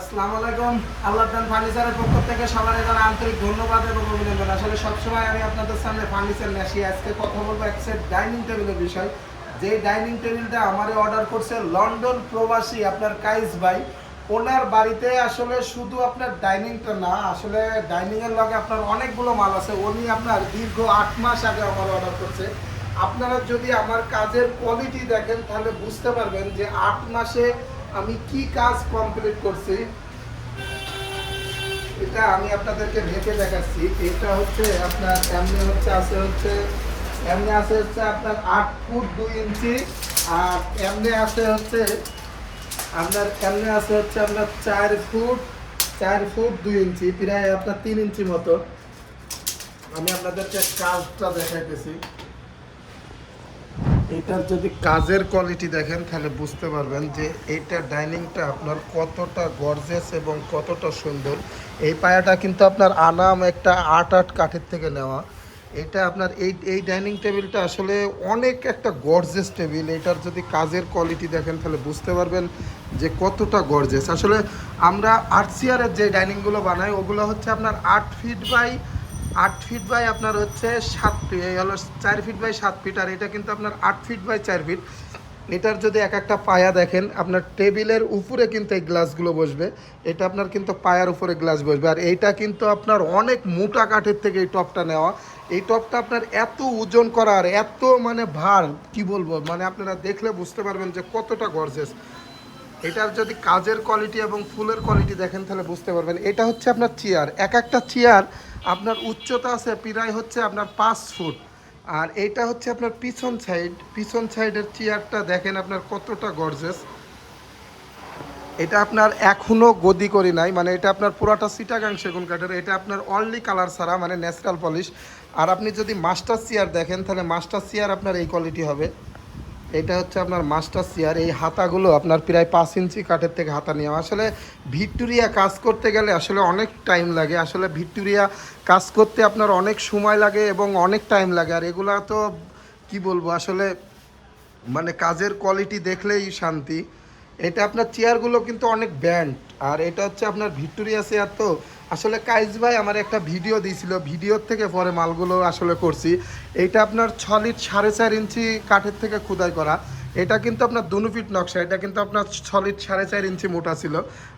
আসসালামু আলাইকুম। আল্লাহ ফার্নিচারের পক্ষ থেকে সবার এখানে আন্তরিক ধন্যবাদ এবং অভিনন্দন। আসলে সবসময় আমি আপনাদের সামনে ফার্নিচার নিয়ে আসি। আজকে কথা বলব এক সেট ডাইনিং টেবিলের বিষয়। যে ডাইনিং টেবিলটা আমারই অর্ডার করছে লন্ডন প্রবাসী আপনার কাইস ভাই। ওনার বাড়িতে আসলে শুধু আপনার ডাইনিংটা না, আসলে ডাইনিং এর লগে আপনার অনেকগুলো মাল আছে। উনি আপনার দীর্ঘ আট মাস আগে আমার অর্ডার করছে। আপনারা যদি আমার কাজের কোয়ালিটি দেখেন, তাহলে বুঝতে পারবেন যে আট মাসে আমি কি কাজ কমপ্লিট করছি, এটা আমি আপনাদেরকে ভেবে দেখাচ্ছি। এটা হচ্ছে আপনার, এমনি হচ্ছে, আছে হচ্ছে, এমনি আছে হচ্ছে আপনার আট ফুট দুই ইঞ্চি, আর এমনি আছে হচ্ছে আপনার, এমনি আছে হচ্ছে আপনার চার ফুট চার ফুট দুই ইঞ্চি, প্রায় আপনার তিন ইঞ্চি মতো। আমি আপনাদেরকে কাজটা দেখাইতেছি। এটার যদি কাজের কোয়ালিটি দেখেন, তাহলে বুঝতে পারবেন যে এইটা ডাইনিংটা আপনার কতটা গর্জেস এবং কতটা সুন্দর। এই পায়াটা কিন্তু আপনার আনাম একটা আট আট কাঠের থেকে নেওয়া। এটা আপনার এই এই ডাইনিং টেবিলটা আসলে অনেক একটা গর্জেস টেবিল এটার যদি কাজের কোয়ালিটি দেখেন, তাহলে বুঝতে পারবেন যে কতটা গর্জেস আসলে আমরা আট চেয়ারের যে ডাইনিংগুলো বানাই, ওগুলো হচ্ছে আপনার আট ফিট বাই আট ফিট বাই আপনার হচ্ছে সাত ফিট এই হলো চার ফিট বাই সাত ফিট আর এটা কিন্তু আপনার আট ফিট বাই চার ফিট এটার যদি এক একটা পায়া দেখেন, আপনার টেবিলের উপরে কিন্তু এই গ্লাসগুলো বসবে। এটা আপনার কিন্তু পায়ার উপরে গ্লাস বসবে। আর এইটা কিন্তু আপনার অনেক মোটা কাঠের থেকে এই টপটা নেওয়া। এই টপটা আপনার এত ওজন করা আর এত মানে ভার, কি বলব? মানে আপনারা দেখলে বুঝতে পারবেন যে কতটা গর্জেস এটার যদি কাজের কোয়ালিটি এবং ফুলের কোয়ালিটি দেখেন, তাহলে বুঝতে পারবেন। এটা হচ্ছে আপনার চেয়ার এক একটা চেয়ার আপনার উচ্চতা আছে প্রায় হচ্ছে আপনার পাঁচ ফুট। আর এটা হচ্ছে আপনার পিছন সাইড পিছন সাইডের চেয়ারটা দেখেন আপনার কতটা গর্জেস এটা আপনার এখনও গদি করি নাই মানে এটা আপনার পুরাটা সিটাগাং সেগুন কাঠের, এটা আপনার অনলি কালার ছাড়া মানে ন্যাচারাল পলিশ আর আপনি যদি মাস্টার চেয়ার দেখেন, তাহলে মাস্টার চেয়ার আপনার এই কোয়ালিটি হবে। এটা হচ্ছে আপনার মাস্টার চেয়ার এই হাতাগুলো আপনার প্রায় পাঁচ ইঞ্চি কাঠের থেকে হাতা নেওয়া আসলে ভিক্টোরিয়া কাজ করতে গেলে আসলে অনেক টাইম লাগে। আসলে ভিক্টোরিয়া কাজ করতে আপনার অনেক সময় লাগে এবং অনেক টাইম লাগে। আর এগুলা তো কি বলব? আসলে মানে কাজের কোয়ালিটি দেখলেই শান্তি। এটা আপনার চেয়ারগুলো কিন্তু অনেক ব্যান্ড, আর এটা হচ্ছে আপনার ভিক্টোরিয়া চেয়ার তো। আসলে কাইজ ভাই আমার একটা ভিডিও দিয়েছিল, ভিডিওর থেকে পরে মালগুলো আসলে করছি। এটা আপনার ছ লিট সাড়ে চার ইঞ্চি কাঠের থেকে খোদাই করা। এটা কিন্তু আপনার দুনো ফিট নকশা, এটা কিন্তু আপনার লিট সাড়ে চার ইঞ্চি মোটা ছিল।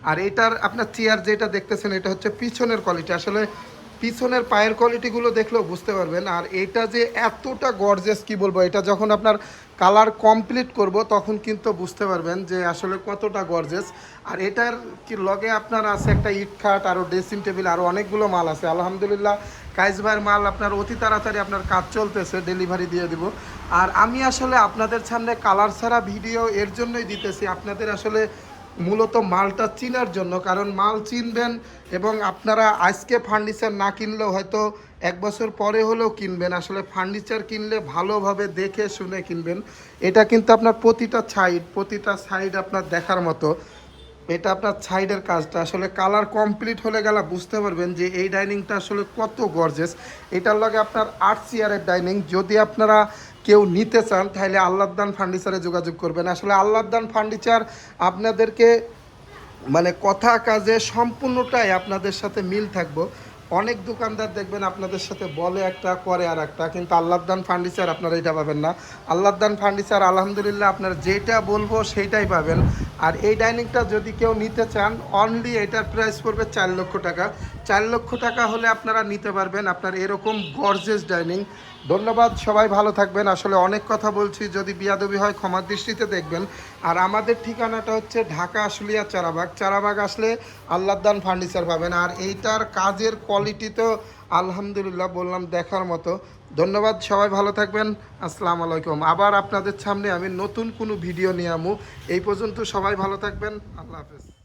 আর এটার আপনার চেয়ার যেটা দেখতেছেন, এটা হচ্ছে পিছনের কোয়ালিটি আসলে পিছনের পায়ের কোয়ালিটিগুলো দেখলেও বুঝতে পারবেন। আর এটা যে এতটা গর্জেস কি বলব? এটা যখন আপনার কালার কমপ্লিট করব, তখন কিন্তু বুঝতে পারবেন যে আসলে কতটা গর্জেস আর এটার কি লগে আপনার আছে একটা ইটখাট আরও ড্রেসিং টেবিল আরও অনেকগুলো মাল আছে। আলহামদুলিল্লাহ কাইজ ভাইয়ের মাল আপনার অতি তাড়াতাড়ি আপনার কাজ চলতেছে ডেলিভারি দিয়ে দিব। আর আমি আসলে আপনাদের সামনে কালার ছাড়া ভিডিও এর জন্যই দিতেছি। আপনাদের আসলে মূলত মালটা চিনার জন্য, কারণ মাল চিনবেন এবং আপনারা আজকে ফার্নিচার না কিনলেও হয়তো এক বছর পরে হলেও কিনবেন। আসলে ফার্নিচার কিনলে ভালোভাবে দেখে শুনে কিনবেন। এটা কিন্তু আপনার প্রতিটা সাইড প্রতিটা সাইড আপনার দেখার মতো। এটা আপনার সাইডের কাজটা। আসলে কালার কমপ্লিট হলে গেলে বুঝতে পারবেন যে এই ডাইনিংটা আসলে কত গর্জেস এটার লগে আপনার আট চেয়ারের ডাইনিং। যদি আপনারা কেউ নিতে চান, তাহলে আল্লাহদান ফার্নিচারে যোগাযোগ করবেন। আসলে আল্লাহদান ফার্নিচার আপনাদেরকে মানে কথা কাজে সম্পূর্ণটাই আপনাদের সাথে মিল থাকব। অনেক দোকানদার দেখবেন আপনাদের সাথে বলে একটা, করে আর একটা, কিন্তু আল্লাহদান ফার্নিচার আপনারা এটা পাবেন না। আল্লাহদান ফার্নিচার, আলহামদুলিল্লাহ আপনারা যেটা বলব সেইটাই পাবেন। আর এই ডাইনিংটা যদি কেউ নিতে চান অনলি এটার প্রাইস পড়বে চার লক্ষ টাকা। চার লক্ষ টাকা হলে আপনারা নিতে পারবেন আপনার এরকম গর্জেস ডাইনিং ধন্যবাদ, সবাই ভালো থাকবেন। আসলে অনেক কথা বলছি, যদি বিয়াদবি হয় ক্ষমার দৃষ্টিতে দেখবেন। আর আমাদের ঠিকানাটা হচ্ছে ঢাকা আশুলিয়া চারাবাগ। চারাবাগ আসলে আল্লাহদান ফার্নিচার পাবেন। আর এইটার কাজের কোয়ালিটি তো আলহামদুলিল্লাহ বললাম দেখার মতো। ধন্যবাদ, সবাই ভালো থাকবেন। আসসালামু আলাইকুম। আবার আপনাদের সামনে আমি নতুন কোনো ভিডিও নিয়ে আমু। এই পর্যন্ত সবাই ভালো থাকবেন। আল্লাহ হাফেজ।